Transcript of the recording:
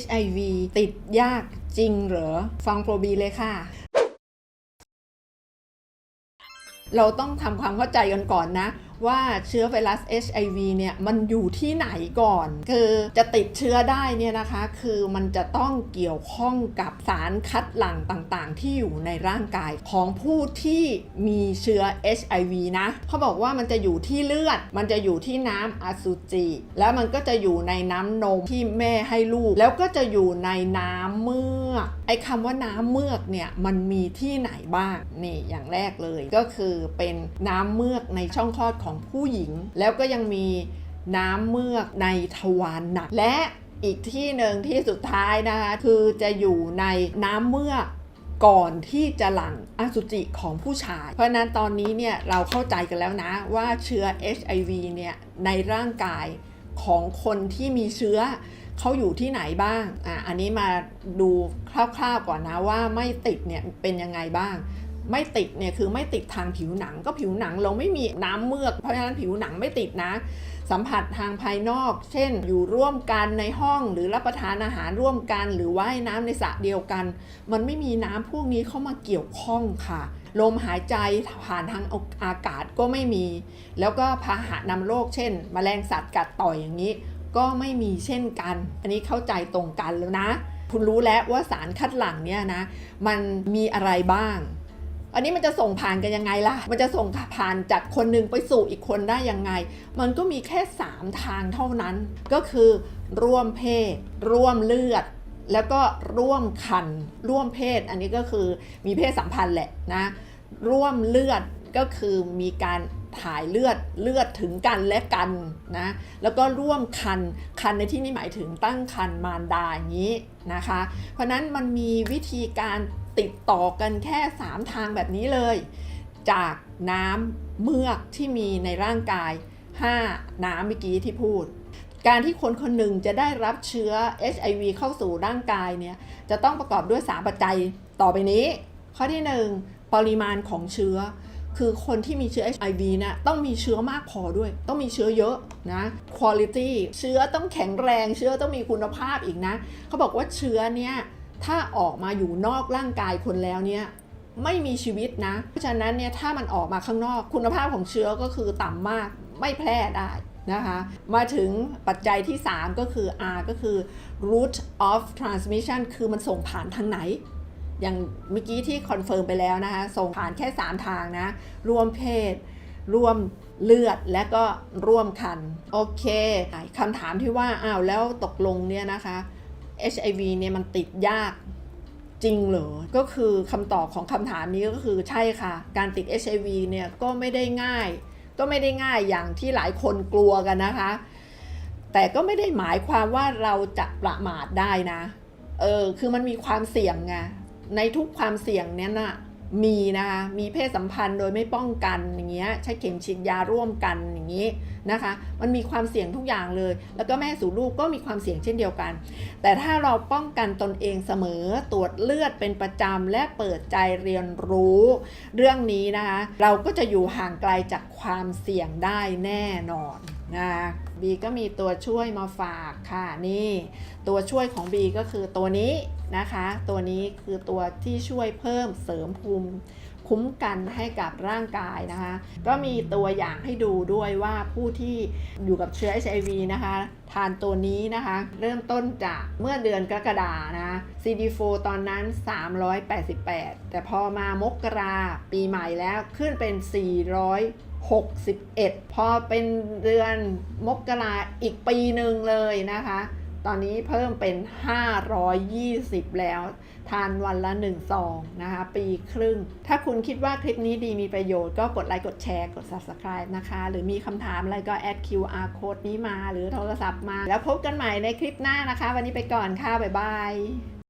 HIV ติดยากจริงเหรอ ฟังโปรบีเลยค่ะ เราต้องทำความเข้าใจกันก่อนนะ ว่าเชื้อไวรัส HIV เนี่ยมันอยู่ที่ไหนก่อน คือจะติดเชื้อได้เนี่ยนะคะ คือมันจะต้องเกี่ยวข้องกับสารคัดหลั่งต่างๆ ที่อยู่ในร่างกายของผู้ที่มีเชื้อ HIV นะเขาบอกว่ามันจะอยู่ที่เลือด มันจะอยู่ที่น้ำอสุจิ แล้วมันก็จะอยู่ในน้ำนมที่แม่ให้ลูก แล้วก็จะอยู่ในน้ำเมือกไอ้คำว่าน้ำเมือกเนี่ยมันมีที่ไหนบ้างนี่อย่างแรกเลยก็คือเป็นน้ำเมือกในช่องคลอดของผู้หญิง แล้วก็ยังมีน้ำเมือกในทวารหนัก และอีกที่หนึ่งที่สุดท้ายนะคะ คือจะอยู่ในน้ำเมือกก่อนที่จะหลั่งอสุจิของผู้ชาย เพราะฉะนั้นตอนนี้เนี่ยเราเข้าใจกันแล้วนะว่าเชื้อ HIV เนี่ยในร่างกายของคนที่มีเชื้อเขาอยู่ที่ไหนบ้าง อะ อันนี้มาดูคร่าวๆก่อนนะว่าไม่ติดเนี่ยเป็นยังไงบ้าง ไม่ติดเนี่ยคือไม่ติดทางผิวหนังก็ผิวหนังเราไม่มีน้ำเมือก เพราะฉะนั้นผิวหนังไม่ติดนะ สัมผัสทางภายนอก เช่น อยู่ร่วมกันในห้องหรือรับประทานอาหารร่วมกัน หรือว่ายน้ำในสระเดียวกัน มันไม่มีน้ำพวกนี้เข้ามาเกี่ยวข้องค่ะลมหายใจผ่านทางอากาศก็ไม่มี แล้วก็พาหะนำโรคเช่นแมลงสัตว์กัดต่อยอย่างนี้ ก็ไม่มีเช่นกัน อันนี้เข้าใจตรงกันแล้วนะ คุณรู้แล้วว่าสารคัดหลั่งเนี่ยนะ มันมีอะไรบ้าง อันนี้มันจะส่งผ่านกันยังไงล่ะ มันจะส่งผ่านจากคนหนึ่งไปสู่อีกคนได้ยังไง มันก็มีแค่ 3 ทางเท่านั้น ก็คือ ร่วมเพศ ร่วมเลือด แล้วก็ร่วมคัน ร่วมเพศ อันนี้ก็คือมีเพศสัมพันธ์แหละนะ ร่วมเลือดก็คือมีการถ่ายเลือดเลือดถึงกันและกันนะ แล้วก็ร่วมคันคันในที่นี้หมายถึงตั้งคันมารดาอย่างนี้นะคะ เพราะนั้นมันมีวิธีการ ติดต่อกันแค่ 3 ทางแบบนี้เลย จากน้ำเมือกที่มีในร่างกาย 5 น้ำเมื่อกี้ที่พูด การที่คนคนหนึ่งจะได้รับเชื้อ HIV เข้าสู่ร่างกายเนี่ยจะต้องประกอบด้วย 3 ปัจจัยต่อไปนี้ ข้อที่ 1 ปริมาณของเชื้อ คือคนที่มีเชื้อ HIV นะต้องมีเชื้อมากพอด้วย ต้องมีเชื้อเยอะนะ quality เชื้อต้องแข็งแรงเชื้อต้องมีคุณภาพอีกนะ เขาบอกว่าเชื้อเนี่ย ถ้าออกมาอยู่นอกร่างกายคนแล้วเนี่ยไม่มีชีวิตนะ เพราะฉะนั้นเนี่ยถ้ามันออกมาข้างนอกคุณภาพของเชื้อก็คือต่ำมากไม่แพร่ได้นะคะ มาถึงปัจจัยที่ 3 ก็คือ R ก็คือ route of transmission คือมันส่งผ่านทางไหน อย่างเมื่อกี้ที่คอนเฟิร์มไปแล้วนะคะ ส่งผ่านแค่ 3 ทางนะร่วมเพศร่วมเลือดและก็ร่วมคัน โอเคคำถามที่ว่าอ้าวแล้วตกลงเนี่ยนะคะ HIV เนี่ยมันติดยากจริงเหรอ ก็คือคำตอบของคำถามนี้ก็คือใช่ค่ะ การติด HIV เนี่ยก็ไม่ได้ง่าย ก็ไม่ได้ง่ายอย่างที่หลายคนกลัวกันนะคะ แต่ก็ไม่ได้หมายความว่าเราจะประมาทได้นะ เออ คือมันมีความเสี่ยงไง ในทุกความเสี่ยงเนี้ยนะ มีนะคะมีเพศสัมพันธ์โดยไม่ป้องกันอย่างเงี้ยใช้เข็มฉีดยาร่วมกันอย่างนี้นะคะ มันมีความเสี่ยงทุกอย่างเลย แล้วก็แม่สู่ลูกก็มีความเสี่ยงเช่นเดียวกัน แต่ถ้าเราป้องกันตนเองเสมอตรวจเลือดเป็นประจำและเปิดใจเรียนรู้ เรื่องนี้นะคะ เราก็จะอยู่ห่างไกลจากความเสี่ยงได้แน่นอนนะคะ บีก็มีตัวช่วยมาฝากค่ะนี่ ตัวช่วยของ B ก็คือตัวนี้นะคะ ตัวนี้คือตัวที่ช่วยเพิ่มเสริมภูมิคุ้มกันให้กับร่างกายนะคะ ก็มีตัวอย่างให้ดูด้วยว่าผู้ที่อยู่กับเชื้อ HIV นะคะ ทานตัวนี้นะคะ เริ่มต้นจากเมื่อเดือนกรกฎานะ CD4 ตอนนั้น 388 แต่พอมามกราปีใหม่แล้วขึ้นเป็น 61 พอเป็นเดือนมกราอีกปีหนึ่งเลยนะคะ ตอนนี้เพิ่มเป็น 520 แล้ว ทานวันละ1ซองนะคะ ปีครึ่ง ถ้าคุณคิดว่าคลิปนี้ดีมีประโยชน์ก็กดไลค์กดแชร์กด Subscribe นะคะ หรือมีคำถามอะไรก็แอด QR code นี้มาหรือโทรศัพท์มา แล้วพบกันใหม่ในคลิปหน้านะคะ วันนี้ไปก่อนค่ะ บ๊ายบาย